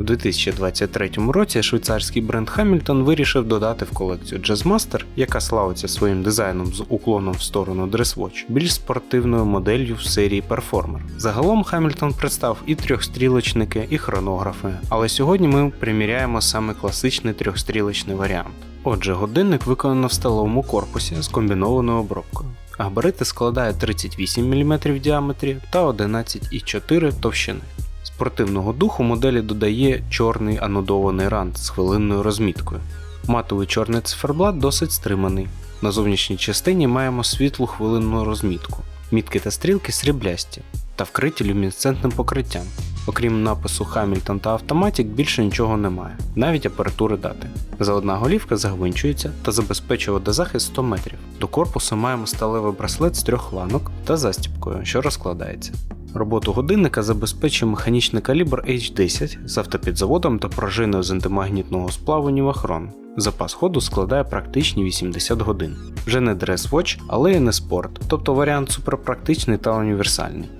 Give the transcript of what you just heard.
У 2023 році швейцарський бренд Hamilton вирішив додати в колекцію Jazzmaster, яка славиться своїм дизайном з уклоном в сторону Dresswatch, більш спортивною моделлю в серії Performer. Загалом Hamilton представив і трьохстрілочники, і хронографи, але сьогодні ми приміряємо саме класичний трьохстрілочний варіант. Отже, годинник виконано в сталевому корпусі з комбінованою обробкою. Габарити складає 38 мм в діаметрі та 11,4 товщини. Спортивного духу моделі додає чорний анодований рант з хвилинною розміткою. Матовий чорний циферблат досить стриманий. На зовнішній частині маємо світлу хвилинну розмітку. Мітки та стрілки сріблясті та вкриті люмінесцентним покриттям. Окрім напису Hamilton та Automatic більше нічого немає, навіть апаратури дати. Заодна голівка загвинчується та забезпечує водозахист 100 метрів. До корпусу маємо сталевий браслет з трьох ланок та застіпкою, що розкладається. Роботу годинника забезпечує механічний калібр H10 з автопідзаводом та пружиною з антимагнітного сплаву Нівахрон. Запас ходу складає практичні 80 годин. Вже не дрес-вотч, але і не спорт, тобто варіант суперпрактичний та універсальний.